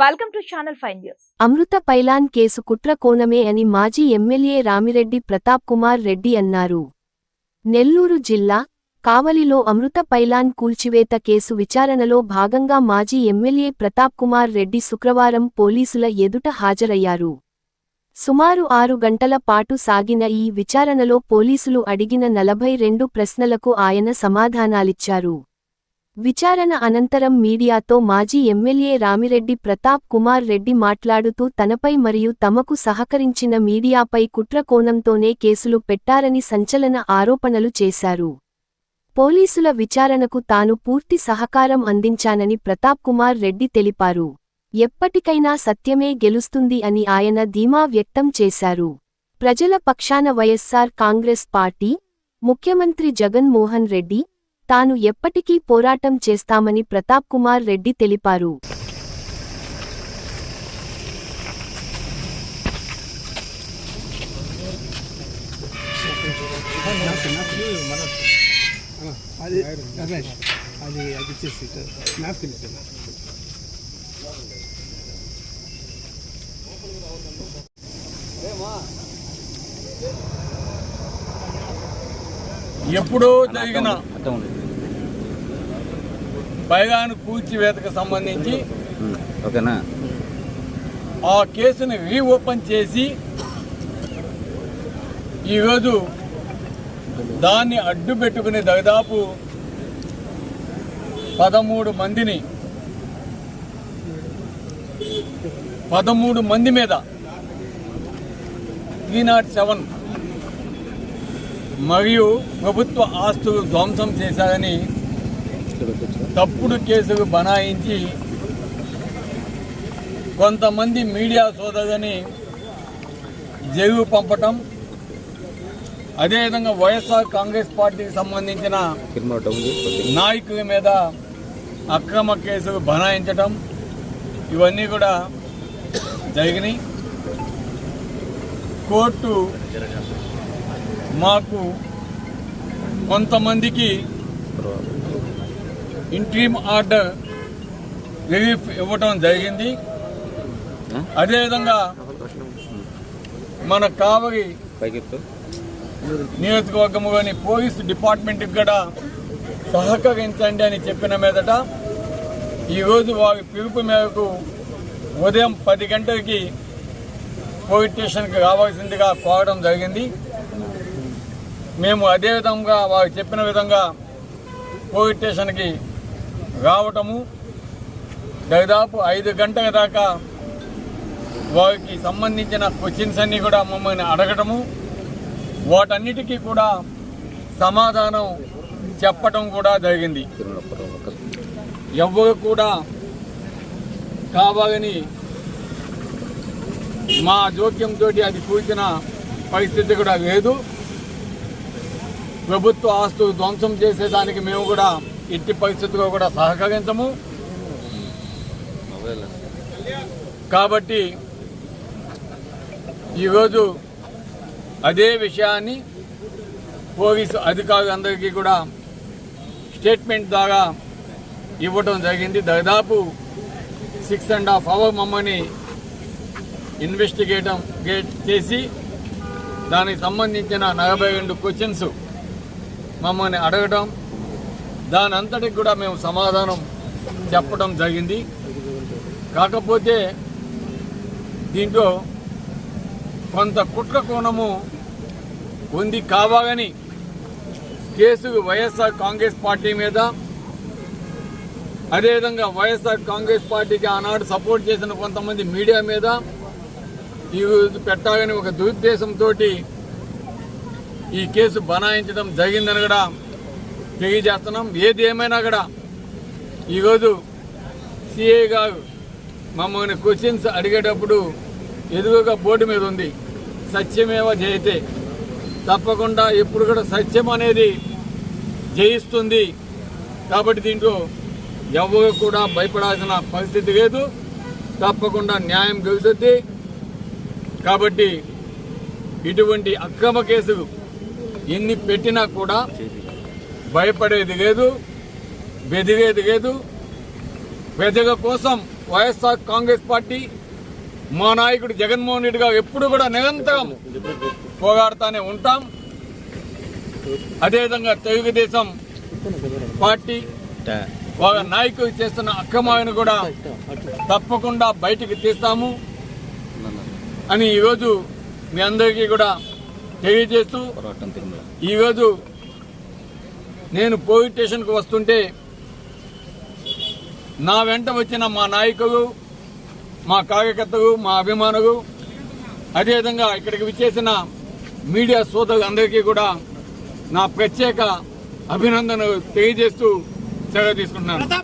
Welcome to channel five news Amrita pylon case కుట్ర కోణమే అని మాజీ ఎమ్మెల్యే రామిరెడ్డి ప్రతాప్ కుమార్ రెడ్డి అన్నారు. నెల్లూరు జిల్లా కావలిలో అమృత పైలాన్ కూల్చివేత కేసు విచారణలో భాగంగా మాజీ ఎమ్మెల్యే ప్రతాప్ కుమార్ రెడ్డి శుక్రవారం పోలీసుల ఎదుట హాజరయ్యారు. సుమారు ఆరు గంటల పాటు సాగిన ఈ విచారణలో పోలీసులు అడిగిన నలభై రెండు ప్రశ్నలకు ఆయన సమాధానాలిచ్చారు. విచారణ అనంతరం మీడియాతో మాజీ ఎమ్మెల్యే రామిరెడ్డి ప్రతాప్ కుమార్ రెడ్డి మాట్లాడుతూ తనపై మరియు తమకు సహకరించిన మీడియాపై కుట్ర కోణంతోనే కేసులు పెట్టారని సంచలన ఆరోపణలు చేశారు. పోలీసుల విచారణకు తాను పూర్తి సహకారం అందించానని ప్రతాప్ కుమార్ రెడ్డి తెలిపారు. ఎప్పటికైనా సత్యమే గెలుస్తుంది అని ఆయన ధీమా వ్యక్తం చేశారు. ప్రజల పక్షాన వైఎస్సార్ కాంగ్రెస్ పార్టీ ముఖ్యమంత్రి జగన్ మోహన్ రెడ్డి తాను ఎప్పటికీ పోరాటం చేస్తామని ప్రతాప్ కుమార్ రెడ్డి తెలిపారు. అది అది అది నాప్కిన్ ఎప్పుడో జరిగిన పైగాను కూల్చివేతకు సంబంధించి ఓకేనా? ఆ కేసుని రీఓపెన్ చేసి ఈరోజు దాన్ని అడ్డు పెట్టుకుని దాదాపు పదమూడు మందిని పదమూడు మంది మీద త్రీ నాట్ సెవెన్ మరియు ప్రభుత్వ ఆస్తులు ధ్వంసం చేశారని తప్పుడు కేసులు బనాయించి కొంతమంది మీడియా సోదరుని జైలు పంపటం అదేవిధంగా వైఎస్ఆర్ కాంగ్రెస్ పార్టీకి సంబంధించిన నాయకుల మీద అక్రమ కేసులు బనాయించటం ఇవన్నీ కూడా జరిగినాయి. కోర్టు మాకు కొంతమందికి ఇంట్రీమ్ ఆర్డర్ రిలీఫ్ ఇవ్వటం జరిగింది. అదేవిధంగా మన కావలి పైకెత్తు. నియోజకవర్గంలోని పోలీస్ డిపార్ట్మెంట్కి కూడా సహకరించండి అని చెప్పిన మీదట ఈరోజు వారి పిలుపు మేరకు ఉదయం పది గంటలకి పోలీస్ స్టేషన్కి రావాల్సిందిగా కోరడం జరిగింది. మేము అదే విధంగా వారు చెప్పిన విధంగా కోవిడ్ స్టేషన్కి రావటము దాదాపు ఐదు గంటల దాకా వారికి సంబంధించిన క్వశ్చన్స్ అన్నీ కూడా మమ్మల్ని అడగటము వాటన్నిటికీ కూడా సమాధానం చెప్పటం కూడా జరిగింది. ఎవరు ఎవ్వరు కూడా కావాలని మా జోక్యంతో అది కూర్చిన పరిస్థితి కూడా లేదు. ప్రభుత్వ ఆస్తులు ధ్వంసం చేసేదానికి మేము కూడా ఎట్టి పరిస్థితుల్లో కూడా సహకరించము. కాబట్టి ఈరోజు అదే విషయాన్ని పోలీసు అధికారులందరికీ కూడా స్టేట్మెంట్ ద్వారా ఇవ్వటం జరిగింది. దాదాపు సిక్స్ అండ్ హాఫ్ అవర్ మమ్మల్ని ఇన్వెస్టిగేటం గేట్ చేసి దానికి సంబంధించిన నలభై రెండు క్వశ్చన్స్ మమ్మల్ని అడగడం దాని అంతటికి కూడా మేము సమాధానం చెప్పడం జరిగింది. కాకపోతే దీంట్లో కొంత కుట్ర కోణము ఉంది కావాలని కేసు వైఎస్ఆర్ కాంగ్రెస్ పార్టీ మీద అదేవిధంగా వైఎస్ఆర్ కాంగ్రెస్ పార్టీకి ఆనాడు సపోర్ట్ చేసిన కొంతమంది మీడియా మీద ఈ పెట్టాలని ఒక దురుద్దేశంతో ఈ కేసు బనాయించడం జరిగిందని కూడా తెలియజేస్తున్నాం. ఏది ఏమైనా కూడా ఈరోజు సిఐ గారు మమ్మల్ని క్వశ్చన్స్ అడిగేటప్పుడు ఎదురుగా బోర్డు మీద ఉంది. సత్యమేవ జయితే. తప్పకుండా ఎప్పుడు కూడా సత్యం అనేది జయిస్తుంది. కాబట్టి దీంట్లో ఎవరు కూడా భయపడాల్సిన పరిస్థితి లేదు. తప్పకుండా న్యాయం గెలుస్తుంది. కాబట్టి ఇటువంటి అక్రమ కేసులు ఎన్ని పెట్టినా కూడా భయపడేది లేదు బెదిరేది లేదు. ప్రజల కోసం వైఎస్ఆర్ కాంగ్రెస్ పార్టీ మా నాయకుడు జగన్మోహన్ రెడ్డి గారు ఎప్పుడు కూడా నిరంతరం పోగాడుతూనే ఉంటాం. అదేవిధంగా తెలుగుదేశం పార్టీ వాళ్ళ నాయకులు చేస్తున్న అక్రమాలను కూడా తప్పకుండా బయటికి తీస్తాము. అని ఈరోజు మీ అందరికీ కూడా తెలియజేస్తూ ఈరోజు నేను పోలీస్ స్టేషన్కు వస్తుంటే నా వెంట వచ్చిన మా నాయకులు మా కార్యకర్తలు మా అభిమానులు అదేవిధంగా ఇక్కడికి విచ్చేసిన మీడియా సోదరులు అందరికీ కూడా నా ప్రత్యేక అభినందనలు తెలియజేస్తూ సెలవు తీసుకుంటున్నాను.